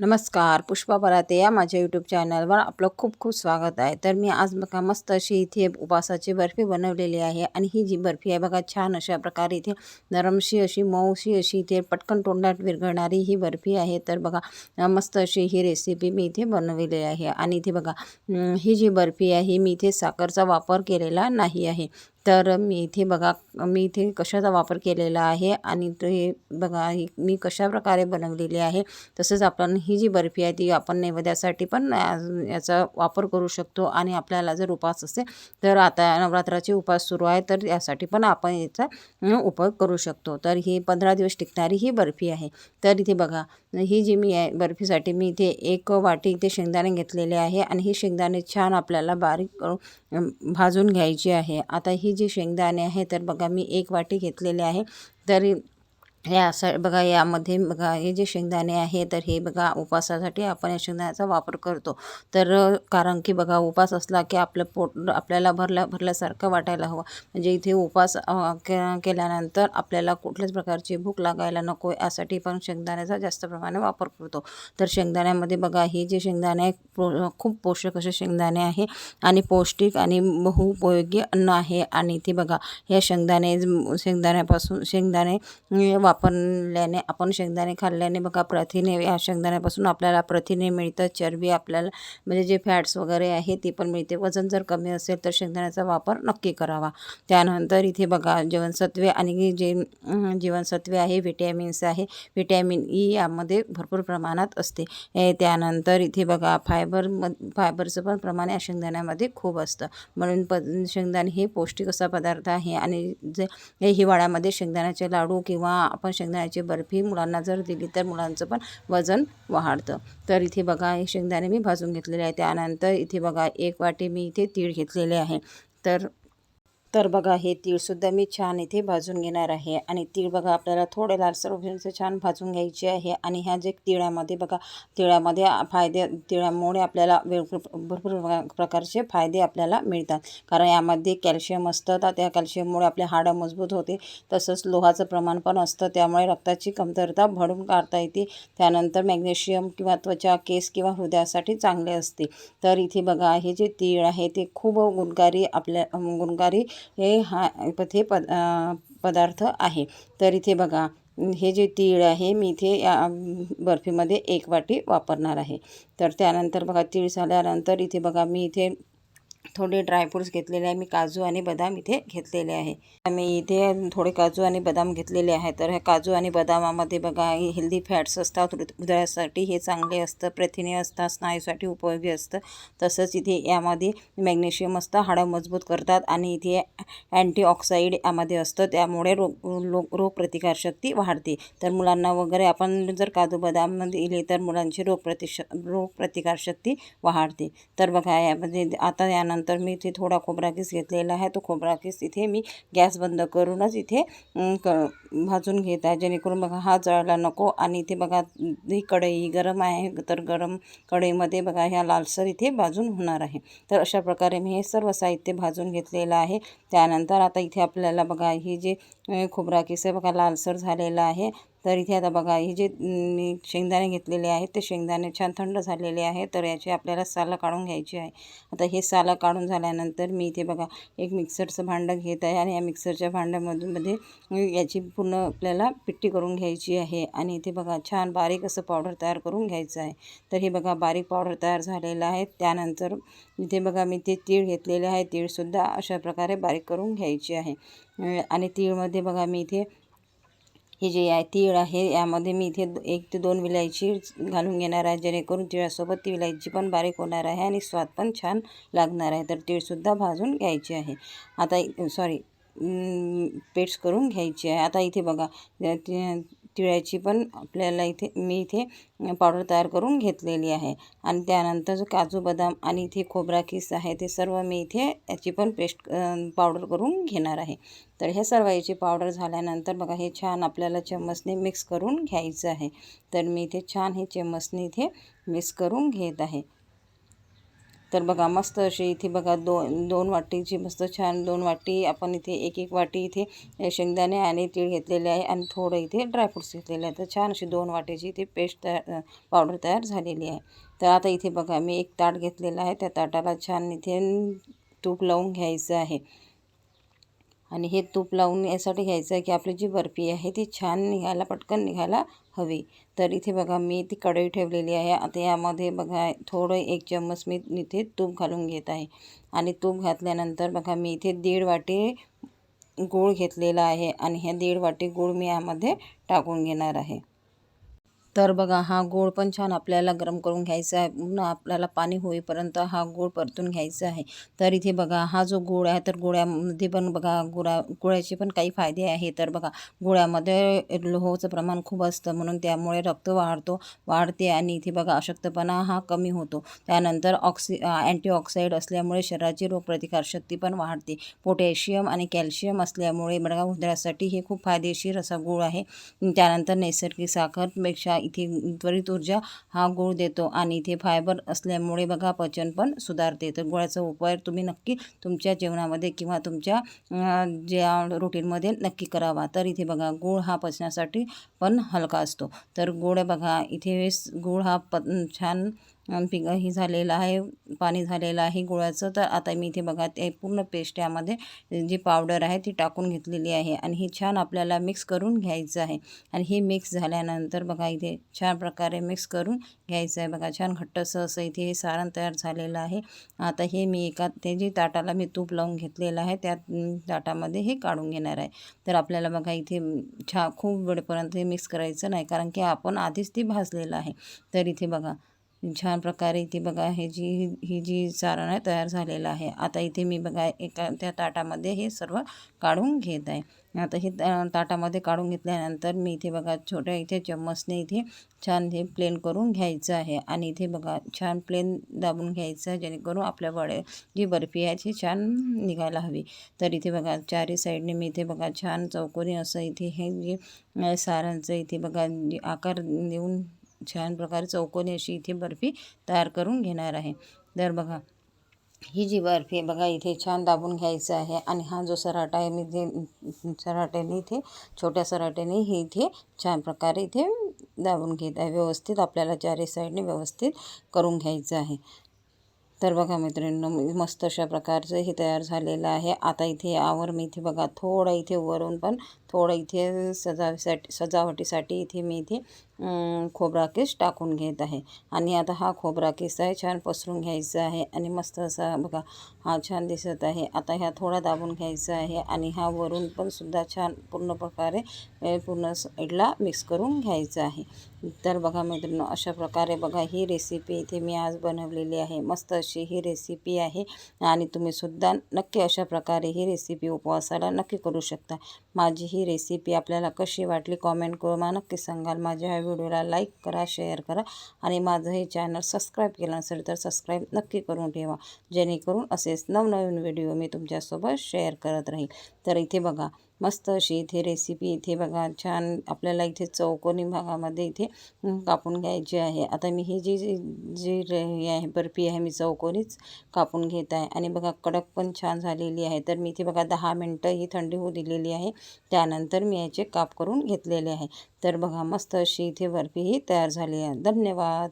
नमस्कार पुष्पा पराते या माझ्या यूट्यूब चॅनलवर आपलं खूप खूप स्वागत आहे. तर मी आज बघा मस्त अशी इथे उपासाची बर्फी बनवलेली आहे आणि ही जी बर्फी आहे बघा छान अशा प्रकारे इथे नरमशी अशी मऊशी अशी इथे पटकन तोंडात विरघळणारी ही बर्फी आहे. तर बघा मस्त अशी ही रेसिपी मी इथे बनवलेली आहे. आणि इथे बघा ही जी बर्फी आहे मी इथे साखरचा वापर केलेला नाही आहे. तर मी इथे बघा मी इथे कशाचा वापर केलेला आहे आणि ते बघा ही मी कशाप्रकारे बनवलेली आहे. तसंच आपण ही जी बर्फी आहे ती आपण नैवेद्यासाठी पण याचा वापर करू शकतो आणि आपल्याला जर उपास असेल तर आता नवरात्राचे उपास सुरू आहे तर यासाठी पण आपण याचा उपयोग करू शकतो. तर ही पंधरा दिवस टिकणारी ही बर्फी आहे. तर इथे बघा ही जी मी आहे बर्फीसाठी मी इथे एक वाटी इथे शेंगदाणे घेतलेले आहे आणि ही शेंगदाणे छान आपल्याला बारीक करून भाजून घ्यायची आहे. आता ही जे शेंगदाणे आहे तर बघा मी एक वाटी घेतलेले आहे. तरी या असं बघा यामध्ये बघा हे जे शेंगदाणे आहे तर हे बघा उपासासाठी आपण या शेंगदाण्याचा वापर करतो. तर कारण की बघा उपास असला की आपलं पोट आपल्याला भरल्या भरल्यासारखं वाटायला हवं. म्हणजे इथे उपास के केल्यानंतर आपल्याला कुठल्याच प्रकारची भूक लागायला नको यासाठी पण शेंगदाण्याचा जास्त प्रमाणे वापर करतो. तर शेंगदाण्यामध्ये बघा हे जे शेंगदाणे खूप पोषक असे शेंगदाणे आहे. आणि पौष्टिक आणि बहुपयोगी अन्न आहे. आणि ते बघा या शेंगदाणे शेंगदाण्यापासून शेंगदाणे वापरल्याने आपण शेंगदाणे खाल्ल्याने बघा प्रथिने या शेंगदाण्यापासून आपल्याला प्रथिने मिळतं चरबी आपल्याला म्हणजे जे फॅट्स वगैरे आहे ते पण मिळते. वजन जर कमी असेल तर शेंगदाण्याचा वापर नक्की करावा. त्यानंतर इथे बघा जीवनसत्वे आणि जे जीवनसत्वे आहे व्हिटॅमिन्स आहे. व्हिटॅमिन ई यामध्ये भरपूर प्रमाणात असते. त्यानंतर इथे बघा फायबर म फायबरचं पण प्रमाण या शेंगदाण्यामध्ये खूप असतं. म्हणून प शेंगदाणे हे पौष्टिक असा पदार्थ आहे आणि जे हिवाळ्यामध्ये शेंगदाण्याचे लाडू किंवा आपण शेंगदाण्याची बर्फी मुलांना जर दिली तर मुलांचं पण वजन वाढतं. तर इथे बघा हे शेंगदाणे मी भाजून घेतलेले आहे त्यानंतर इथे बघा एक वाटी मी इथे तीळ घेतलेले आहे. तर तर बघा हे तीळसुद्धा मी छान इथे भाजून घेणार आहे. आणि तीळ बघा आपल्याला थोडे लालसर होण्याचं छान भाजून घ्यायचे आहे. आणि ह्या जे तिळामध्ये बघा तिळामध्ये फायदे तिळामुळे आपल्याला भरपूर प्रकारचे फायदे आपल्याला मिळतात. कारण यामध्ये कॅल्शियम असतं तर त्या कॅल्शियममुळे आपले हाडं मजबूत होते. तसंच लोहाचं प्रमाण पण असतं त्यामुळे रक्ताची कमतरता भरून काढता येते. त्यानंतर मॅग्नेशियम किंवा त्वचा केस किंवा हृदयासाठी चांगले असते. तर इथे बघा हे जे तीळ आहे ते खूप गुणकारी आपल्या गुणकारी हे हा हे पद पदार्थ आहे. तर इथे बघा हे जे तीळ आहे मी इथे या बर्फीमध्ये एक वाटी वापरणार आहे. तर त्यानंतर बघा तीळ झाल्यानंतर इथे बघा मी इथे थोडे ड्रायफ्रूट्स घेतलेले आहे. मी काजू आणि बदाम इथे घेतलेले आहे. मी इथे थोडे काजू आणि बदाम घेतलेले आहे. तर ह्या काजू आणि बदामामध्ये बघा हेल्दी फॅट्स असतात. हृदयासाठी हे चांगले असतं. प्रथिने असतात. स्नायूसाठी उपयोगी असतं. तसंच इथे यामध्ये मॅग्नेशियम असतं. हाडं मजबूत करतात आणि इथे अँटीऑक्साईड यामध्ये असतं. त्यामुळे रोग रोगप्रतिकारशक्ती वाढते. तर मुलांना वगैरे आपण जर काजू बदाम दिले तर मुलांची रोगप्रतिश रोगप्रतिकारशक्ती वाढते. तर बघा यामध्ये आता या नंतर मी इथे थोडा खोबरा किस घेतलेला आहे. तो खोबरा किस इथे मी गॅस बंद करूनच इथे क भाजून घेत आहे. जेणेकरून बघा हा जळायला नको आणि इथे बघा ही कढई गरम आहे तर गरम कढईमध्ये बघा ह्या लालसर इथे भाजून होणार आहे. तर अशा प्रकारे मी हे सर्व साहित्य भाजून घेतलेलं आहे. त्यानंतर आता इथे आपल्याला बघा ही जे खोबरा किस आहे बघा लालसर झालेला आहे. तर इथे आता बघा हे जे मी शेंगदाणे घेतलेले आहेत ते शेंगदाणे छान थंड झालेले आहे तर याचे आपल्याला सालं काढून घ्यायची आहे. आता हे सालं काढून झाल्यानंतर मी इथे बघा एक मिक्सरचं भांडं घेत आहे आणि या मिक्सरच्या भांड्यामधून मध्ये याची पूर्ण आपल्याला पिट्टी करून घ्यायची आहे. आणि इथे बघा छान बारीक असं पावडर तयार करून घ्यायचं आहे. तर हे बघा बारीक पावडर तयार झालेलं आहे. त्यानंतर इथे बघा मी ते तीळ घेतलेले आहे. तीळसुद्धा अशा प्रकारे बारीक करून घ्यायची आहे. आणि तीळमध्ये बघा मी इथे हे जे आहे तीळ आहे यामध्ये मी इथे एक ते दोन विलायची घालून घेणार आहे जेणेकरून तिळासोबत ती विलायची पण बारीक होणार आहे आणि स्वाद पण छान लागणार आहे. तर तीळसुद्धा भाजून घ्यायची आहे. आता सॉरी पेट्स करून घ्यायची आहे. आता इथे बघा तिळाची पण आपल्याला इथे मी इथे पावडर तयार करून घेतलेली आहे. आणि त्यानंतर जो काजू बदाम आणि इथे खोबरा किस आहे ते सर्व मी इथे याची पण पेस्ट पावडर करून घेणार आहे. तर हे सर्व याची पावडर झाल्यानंतर बघा हे छान आपल्याला चम्मचने मिक्स करून घ्यायचं आहे. तर मी इथे छान हे चम्मचने इथे मिक्स करून घेत आहे. तर बघा मस्त अशी इथे बघा दोन दोन वाटीची मस्त छान दोन वाटी आपण इथे एक एक वाटी इथे शेंगदाणे आणि तीळ घेतलेले आहे आणि थोडं इथे ड्रायफ्रुट्स घेतलेले आहे. तर छान अशी दोन वाटीची इथे पेस्ट तयार पावडर तयार झालेली आहे. तर आता इथे बघा मी एक ताट घेतलेला आहे. त्या ताटाला छान इथे तूप लावून घ्यायचं आहे. आणि हे तूप लावून यासाठी घ्यायचं आहे की आपली जी बर्फी आहे ती छान निघायला पटकन निघायला हवी. तर इथे बघा मी ती कढई ठेवलेली आहे. आता यामध्ये बघा थोडं एक चम्मच मी इथे तूप घालून घेत आहे. आणि तूप घातल्यानंतर बघा मी इथे दीड वाटी गूळ घेतलेला आहे. आणि ह्या दीड वाटी गूळ मी यामध्ये टाकून घेणार आहे. तर बघा हा गूळ पण छान आपल्याला गरम करून घ्यायचा आहे. पुन्हा आपल्याला पाणी होईपर्यंत हा गूळ परतून घ्यायचा आहे. तर इथे बघा हा जो गूळ आहे तर गुळ्यामध्ये पण बघा गुळा गुळाचे पण काही फायदे आहे. तर बघा गोळ्यामध्ये लोहचं प्रमाण खूप असतं म्हणून त्यामुळे रक्त वाढतो वाढते आणि इथे बघा अशक्तपणा हा कमी होतो. त्यानंतर ऑक्सि अँटीऑक्साईड असल्यामुळे शरीराची रोगप्रतिकारशक्ती पण वाढते. पोटॅशियम आणि कॅल्शियम असल्यामुळे बघा हृदयासाठी हे खूप फायदेशीर असा गूळ आहे. त्यानंतर नैसर्गिक साखरपेक्षा इथे त्वरित ऊर्जा हा गूळ देतो आणि इथे फायबर असल्यामुळे बघा पचन पण सुधारते. तर गुळाचा उपयोग तुम्ही नक्की तुमच्या जेवणामध्ये किंवा तुमच्या ज्या रुटीनमध्ये नक्की करावा. तर इथे बघा गूळ हा पचण्यासाठी पण हलका असतो. तर गोड बघा इथे गूळ हा प छान पिक हे झालेलं आहे पाणी झालेलं आहे गुळाचं. तर आता मी इथे बघा ते पूर्ण पेस्ट यामध्ये जी पावडर आहे ती टाकून घेतलेली आहे. आणि ही छान आपल्याला मिक्स करून घ्यायचं आहे. आणि हे मिक्स झाल्यानंतर बघा इथे छान प्रकारे मिक्स करून घ्यायचं आहे. बघा छान घट्टसं असं इथे हे सारण तयार झालेलं आहे. आता हे मी एका ते जे ताटाला मी तूप लावून घेतलेलं आहे त्या ताटामध्ये हे काढून घेणार आहे. तर आपल्याला बघा इथे छा खूप वेळपर्यंत हे मिक्स करायचं नाही कारण की आपण आधीच ती भाजलेलं आहे. तर इथे बघा छान प्रकारे इथे बघा हे जी ही जी चारण आहे तयार झालेलं आहे. आता इथे मी बघा एका त्या ताटामध्ये हे सर्व काढून घेत आहे. आता हे ताटामध्ये काढून घेतल्यानंतर मी इथे बघा छोट्या इथे चम्मचने इथे छान हे प्लेन करून घ्यायचं आहे. आणि इथे बघा छान प्लेन दाबून घ्यायचं आहे जेणेकरून आपल्या वडे जी बर्फी आहे ती छान निघायला हवी. तर इथे बघा चारी साईडने मी इथे बघा छान चौकोनी असं इथे हे जे सारांचं इथे बघा आकार देऊन छान प्रकारे चौकोनी अशी इथे बर्फी तयार करून घेणार आहे. तर बघा ही जी बर्फी आहे बघा इथे छान दाबून घ्यायचं आहे. आणि हा जो सराटा आहे मी ते सराट्याने इथे छोट्या सराट्याने ही इथे छान प्रकारे इथे दाबून घेत आहे. व्यवस्थित आपल्याला चारही साईडने व्यवस्थित करून घ्यायचं आहे. तर बघा मित्रांनो मस्त अशा प्रकारचं हे तयार झालेलं आहे. आता इथे यावर मी इथे बघा थोडं इथे वरून पण थोडं इथे सजावीसाठी सजावटीसाठी इथे मी इथे खोबरा केस टाकून घेत आहे. आणि आता हा खोबरा केस आहे छान पसरून घ्यायचा आहे आणि मस्त असा बघा हा छान दिसत आहे. आता ह्या थोडा दाबून घ्यायचा आहे आणि हा वरून पण सुद्धा छान पूर्ण प्रकारे पूर्ण साईडला मिक्स करून घ्यायचा आहे. तर बघा मित्रांनो अशा प्रकारे बघा ही रेसिपी इथे मी आज बनवलेली आहे. मस्त अशी ही रेसिपी आहे आणि तुम्हीसुद्धा नक्की अशा प्रकारे ही रेसिपी उपवासाला नक्की करू शकता. माझी ही रेसिपी आपल्याला कशी वाटली कॉमेंट करून नक्की सांगाल. माझ्या ह्या व्हिडिओला लाईक करा शेअर करा आणि माझं हे चॅनल सबस्क्राईब केलं नसेल तर सबस्क्राईब नक्की करून ठेवा. जेणेकरून असेच नवनवीन व्हिडिओ मी तुमच्यासोबत शेअर करत राहील. तर इथे बघा मस्त अशी इथे रेसिपी इथे बघा छान आपल्याला इथे चौकोनी भागामध्ये इथे कापून घ्यायची आहे. आता मी ही जी जी जी आहे बर्फी आहे मी चौकोनीच कापून घेत आहे. आणि बघा कडक पण छान झालेली आहे. तर मी इथे बघा दहा मिनटं ही थंडी होऊ दिलेली आहे. त्यानंतर मी याचे काप करून घेतलेले आहे. तर बघा मस्त अशी इथे बर्फी ही तयार झाली आहे. धन्यवाद!